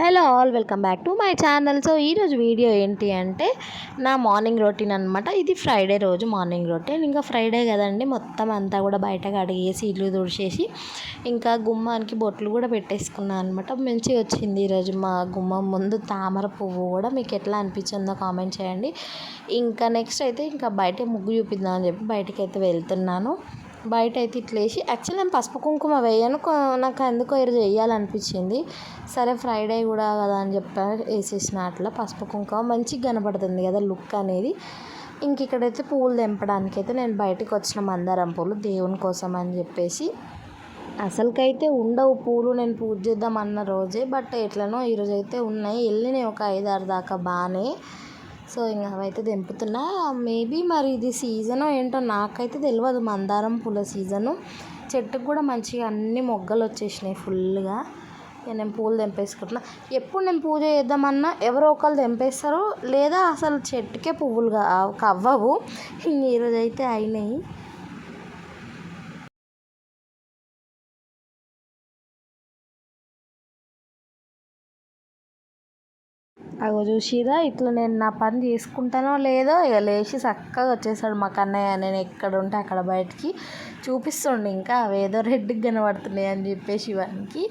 Hello all welcome back to my channel. So ఈరోజు video ఏంటి అంటే నా మార్నింగ్ రొటీన్ అనమాట ఇది ఫ్రైడే రోజు మార్నింగ్ రొటీన్. ఇంకా ఫ్రైడే కదండి మొత్తం అంతా కూడా బయటకు అడిగేసి ఇల్లు తుడిచేసి ఇంకా గుమ్మానికి బొట్లు కూడా పెట్టేసుకున్నాను అనమాట మంచిగా వచ్చింది ఈరోజు మా గుమ్మం. ముందు తామర పువ్వు కూడా మీకు ఎట్లా అనిపించిందో కామెంట్ చేయండి. ఇంకా నెక్స్ట్ అయితే ఇంకా బయట ముగ్గు చూపిద్దామని చెప్పి బయటకైతే వెళ్తున్నాను. బయట అయితే ఇట్లేసి యాక్చువల్ నేను పసుపు కుంకుమ వేయను. నాకు ఎందుకో ఈరోజు వేయాలనిపించింది సరే ఫ్రైడే కూడా కదా అని చెప్పా వేసేసిన అట్లా పసుపు కుంకుమ. మంచిగా కనపడుతుంది కదా లుక్ అనేది. ఇంక ఇక్కడైతే పువ్వులు తెంపడానికి అయితే నేను బయటకు వచ్చిన మందారం పూలు దేవుని కోసం అని చెప్పేసి. అసలుకైతే ఉండవు పూలు నేను పూజ చేద్దాం అన్న రోజే. బట్ ఎట్లనో ఈరోజు అయితే ఉన్నాయి. వెళ్ళినాయి ఒక ఐదారు దాకా బాగానే. సో ఇంకా అవైతే తెంపుతున్నా. మేబీ మరి ఇది సీజన్ ఏంటో నాకైతే తెలియదు మందారం పూల సీజను. చెట్టుకు కూడా మంచిగా అన్ని మొగ్గలు వచ్చేసినాయి ఫుల్గా ఇక నేను పూలు తెంపేసుకుంటున్నా. ఎప్పుడు నేను పూజ చేద్దామన్నా ఎవరో ఒకళ్ళు తెంపేస్తారు. లేదా అసలు చెట్టుకే పువ్వులు కా- కవ్వవు. ఇంక అయితే అయినాయి. అగో చూసిరా ఇట్లా నేను నా పని చేసుకుంటానో లేదో ఇక లేచి చక్కగా వచ్చేసాడు మా కన్నయ్య. నేను ఎక్కడ ఉంటే అక్కడ బయటికి చూపిస్తుండు ఇంకా అవేదో రెడ్డికి కనబడుతున్నాయి అని చెప్పేసి వానికి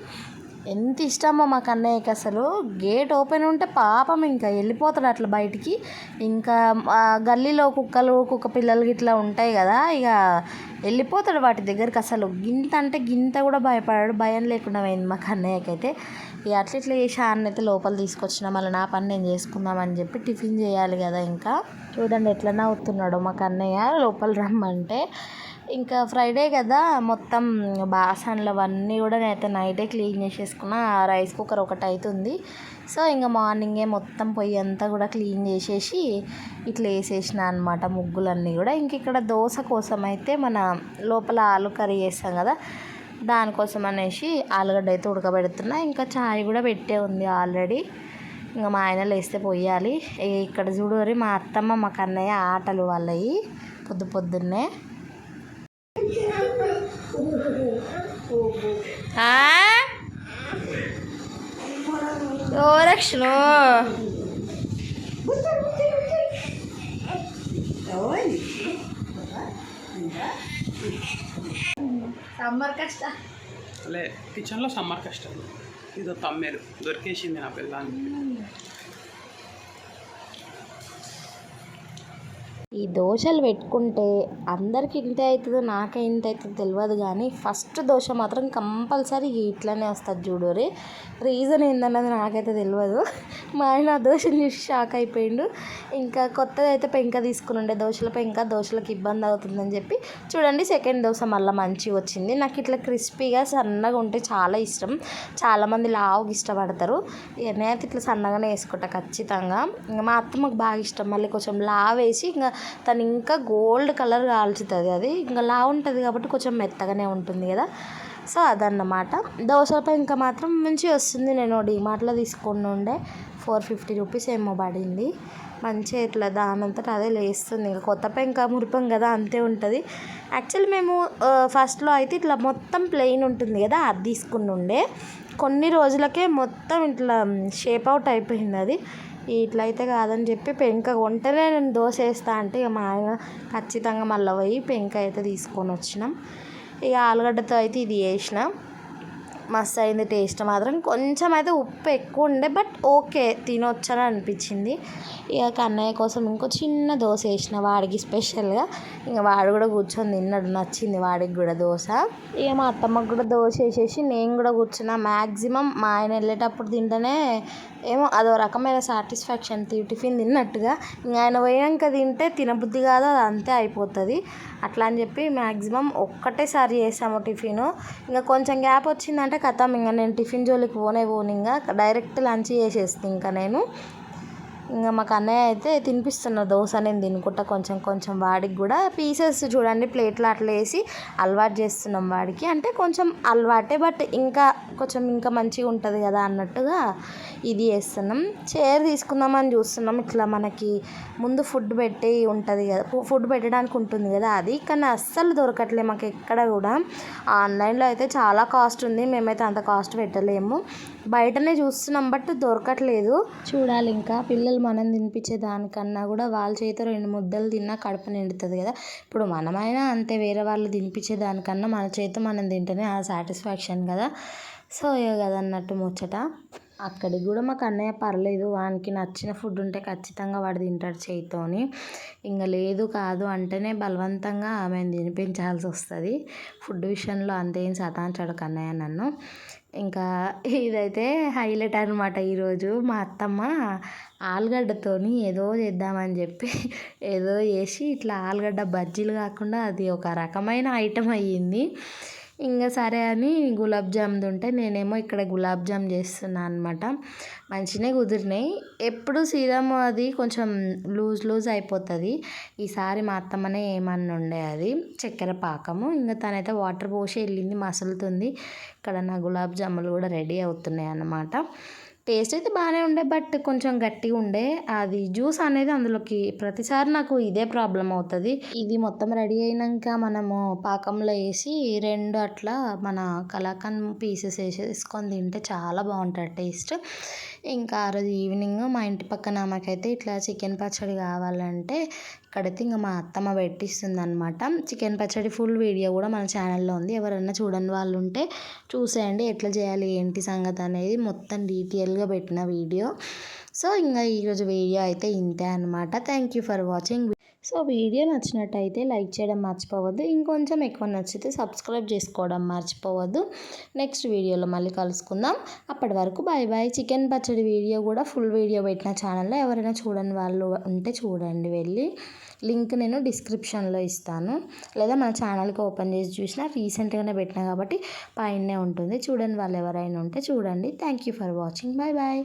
ఎంత ఇష్టమో మా కన్నయ్యకి అసలు. గేట్ ఓపెన్ ఉంటే పాపం ఇంకా వెళ్ళిపోతాడు అట్లా బయటికి. ఇంకా గల్లీలో కుక్కలు కుక్క పిల్లలు ఇట్లా ఉంటాయి కదా ఇక వెళ్ళిపోతాడు వాటి దగ్గరికి. అసలు గింత అంటే గింత కూడా భయపడాడు భయం లేకుండా పోయింది మా కన్నయ్యకైతే. అయితే ఇక అట్లా ఇట్లా చేసి అయితే లోపల తీసుకొచ్చిన మళ్ళీ నా పని నేను చేసుకుందామని చెప్పి టిఫిన్ చేయాలి కదా ఇంకా. చూడండి ఎట్లన్నా అవుతున్నాడు మాకు అన్నయ్య లోపల రమ్మంటే. ఇంకా ఫ్రైడే కదా మొత్తం బాసన్లు అవన్నీ కూడా నేనైతే నైటే క్లీన్ చేసేసుకున్న ఆ రైస్ కుక్కర్ ఒకటి అవుతుంది సో ఇంకా మార్నింగే మొత్తం పొయ్యి అంతా కూడా క్లీన్ చేసేసి ఇట్లా వేసేసిన అనమాట ముగ్గులన్నీ కూడా. ఇంక ఇక్కడ దోశ కోసం అయితే మన లోపల ఆలు కర్రీ చేస్తాం కదా దానికోసం అనేసి ఆలుగడ్డ అయితే ఉడకబెడుతున్నా. ఇంకా చాయ్ కూడా పెట్టే ఉంది ఆల్రెడీ. ఇంకా మా ఆయన లేస్తే పోయాలి ఇక్కడ చూడరి మా అత్తమ్మ మా కన్నయ్య ఆటలు వాళ్ళవి పొద్దు పొద్దున్నే. ఓరక్షను సమ్మర్ కష్ట. అలే కిచెన్లో సమ్మర్ కష్టం. ఇదో తమ్మేరు. దొరికేసింది నా పిల్లానికి ఈ దోశలు పెట్టుకుంటే అందరికి ఇంతే అవుతుందో నాకే ఇంత అవుతుందో తెలియదు కానీ ఫస్ట్ దోశ మాత్రం కంపల్సరీ ఇట్లానే వస్తుంది చూడరి రీజన్ ఏందన్నది నాకైతే తెలియదు మా ఆయన ఆ దోశని చూసి షాక్ అయిపోయిండు. ఇంకా కొత్తది అయితే పెంక తీసుకుని ఉండే దోశల పెంక దోశలకు ఇబ్బంది అవుతుందని చెప్పి చూడండి సెకండ్ దోశ మళ్ళీ మంచిగా వచ్చింది. నాకు ఇట్లా క్రిస్పీగా సన్నగా ఉంటే చాలా ఇష్టం. చాలామంది లావుగా ఇష్టపడతారు. ఇక నేనైతే ఇట్లా సన్నగానే వేసుకుంటా ఖచ్చితంగా. ఇంకా మా అత్తమ్మకు బాగా ఇష్టం. మళ్ళీ కొంచెం లావేసి వేసి ఇంకా తను ఇంకా గోల్డ్ కలర్ కాల్చుతుంది అది. ఇంకా లా ఉంటుంది కాబట్టి కొంచెం మెత్తగానే ఉంటుంది కదా. సో అదన్నమాట. దోశపై ఇంకా మాత్రం మంచిగా వస్తుంది. నేను డిమార్ట్లో తీసుకుని ఉండే ఫోర్ ఫిఫ్టీ రూపీస్ ఏమో పడింది. మంచిగా ఇట్లా దానంతట అదే లేస్తుంది. ఇంకా కొత్త పెంక మురిపం కదా అంతే ఉంటుంది. యాక్చువల్లీ మేము ఫస్ట్లో అయితే ఇట్లా మొత్తం ప్లెయిన్ ఉంటుంది కదా అది తీసుకుని ఉండే. కొన్ని రోజులకే మొత్తం ఇట్లా షేప్ అవుట్ అయిపోయింది అది. ఇట్లా అయితే కాదని చెప్పి పెంక కొంటేనే నేను దోశ వేస్తా అంటే ఇక మా ఆయన ఖచ్చితంగా మళ్ళీ పోయి పెంక అయితే తీసుకొని వచ్చినాం. ఇక ఆలుగడ్డతో అయితే ఇది వేసినాం మస్తు అయింది టేస్ట్ మాత్రం. కొంచెం అయితే ఉప్పు ఎక్కువ ఉండే బట్ ఓకే తినొచ్చని అనిపించింది. ఇక కన్నయ్య కోసం ఇంకో చిన్న దోశ వేసిన వాడికి స్పెషల్గా. ఇంకా వాడు కూడా కూర్చొని తిన్నాడు నచ్చింది వాడికి కూడా దోశ. ఇక మా అత్తమ్మకు కూడా దోశ వేసేసి నేను కూడా కూర్చున్నా. మ్యాక్సిమం మా ఆయన వెళ్ళేటప్పుడు తింటేనే ఏమో అదో రకమైన సాటిస్ఫాక్షన్ టిఫిన్ తిన్నట్టుగా. ఇంకా ఆయన పోయాక తింటే తినబుద్ధి కాదు అది అంతే అయిపోతుంది. అట్లా అని చెప్పి మ్యాక్సిమం ఒక్కటేసారి చేసాము టిఫిన్. ఇంకా కొంచెం గ్యాప్ వచ్చిందంటే కథం. ఇంకా నేను టిఫిన్ జోలికి పోనే పోను. ఇంకా డైరెక్ట్ లంచ్ చేసేస్తాను ఇంకా నేను. ఇంకా మాకు అన్నయ్య అయితే తినిపిస్తున్న దోశ నేను తినుకుంటా కొంచెం కొంచెం వాడికి కూడా. పీసెస్ చూడండి ప్లేట్లో అట్లా వేసి అలవాటు చేస్తున్నాం వాడికి. అంటే కొంచెం అలవాటే బట్ ఇంకా కొంచెం ఇంకా మంచిగా ఉంటుంది కదా అన్నట్టుగా ఇది చేస్తున్నాం. చైర్ తీసుకుందామని చూస్తున్నాం. ఇట్లా మనకి ముందు ఫుడ్ పెట్టి ఉంటుంది కదా ఫుడ్ పెట్టడానికి ఉంటుంది కదా అది. కానీ అస్సలు దొరకట్లే మాకు ఎక్కడ కూడా. ఆన్లైన్లో అయితే చాలా కాస్ట్ ఉంది. మేమైతే అంత కాస్ట్ పెట్టలేము. బయటనే చూస్తున్నాం బట్ దొరకట్లేదు. చూడాలి ఇంకా. పిల్లలు మనం తినిపించే దానికన్నా కూడా వాళ్ళ చేతితో రెండు ముద్దలు తిన్నా కడుపు నిండుతుంది కదా. ఇప్పుడు మనమైనా అంతే వేరే వాళ్ళు తినిపించే దానికన్నా మన చేతితో మనం తింటేనే ఆ సాటిస్ఫాక్షన్ కదా. సో ఇక కదన్నట్టు ముచ్చట. అక్కడికి కూడా మాకు అన్నయ్య పర్లేదు వానికి నచ్చిన ఫుడ్ ఉంటే ఖచ్చితంగా వాడు తింటాడు చేయితోని. ఇంకా లేదు కాదు అంటేనే బలవంతంగా ఆమెను తినిపించాల్సి వస్తుంది. ఫుడ్ విషయంలో అంతేం సతాంచాడు కన్నయ్య నన్ను. ఇంకా ఇదైతే హైలైట్ అనమాట ఈరోజు మా అత్తమ్మ ఆలుగడ్డతోని ఏదో చేద్దామని చెప్పి ఏదో చేసి ఇట్లా ఆలుగడ్డ బజ్జీలు కాకుండా అది ఒక రకమైన ఐటెం అయ్యింది. ఇంకా సరే అని గులాబ్ జామ్ది ఉంటే నేనేమో ఇక్కడ గులాబ్ జామ్ చేస్తున్నాను అనమాట మంచిగానే కుదిరినాయి. ఎప్పుడు సీరమ్ అది కొంచెం లూజ్ లూజ్ అయిపోతుంది. ఈసారి మా అత్తమ్మనే ఏమన్నా ఉండే అది చక్కెర పాకము. ఇంకా తనైతే వాటర్ పోసి వెళ్ళింది మసులుతుంది. ఇక్కడ నా గులాబ్ జాములు కూడా రెడీ అవుతున్నాయి అన్నమాట. టేస్ట్ అయితే బాగానే ఉండే బట్ కొంచెం గట్టిగా ఉండే. అది జ్యూస్ అనేది అందులోకి ప్రతిసారి నాకు ఇదే ప్రాబ్లం అవుతుంది. ఇది మొత్తం రెడీ అయినాక మనము పాకంలో వేసి రెండు అట్లా మన కలాకండ్ పీసెస్ వేసేసుకొని తింటే చాలా బాగుంటుంది టేస్ట్. ఇంకా ఆ రోజు ఈవినింగ్ మా ఇంటి పక్కన ఆమెకైతే ఇట్లా చికెన్ పచ్చడి కావాలంటే ఇక్కడైతే ఇంకా మా అత్తమ్మ పెట్టిస్తుంది అనమాట చికెన్ పచ్చడి ఫుల్ వీడియో కూడా మన ఛానల్లో ఉంది. ఎవరైనా చూడని వాళ్ళు ఉంటే చూసేయండి. ఎట్లా చేయాలి ఏంటి సంగతి అనేది మొత్తం డీటెయిల్గా పెట్టిన వీడియో. సో ఇంకా ఈరోజు వీడియో అయితే ఇంతే అనమాట thank you for watching. So video నచ్చినట్టయితే లైక్ చేయడం మర్చిపోవద్దు. ఇంకొంచెం ఎక్కువ నచ్చితే సబ్స్క్రైబ్ చేసుకోవడం మర్చిపోవద్దు. నెక్స్ట్ వీడియోలో మళ్ళీ కలుసుకుందాం. అప్పటి వరకు బాయ్ బాయ్ చికెన్ పచ్చడి వీడియో కూడా ఫుల్ వీడియో పెట్టిన ఛానల్లో ఎవరైనా చూడని వాళ్ళు ఉంటే చూడండి వెళ్ళి. లింక్ నేను డిస్క్రిప్షన్లో ఇస్తాను. లేదా మన ఛానల్కి ఓపెన్ చేసి చూసినా రీసెంట్గానే పెట్టినా కాబట్టి పైనే ఉంటుంది. చూడని వాళ్ళు ఎవరైనా ఉంటే చూడండి. Thank you for watching. Bye bye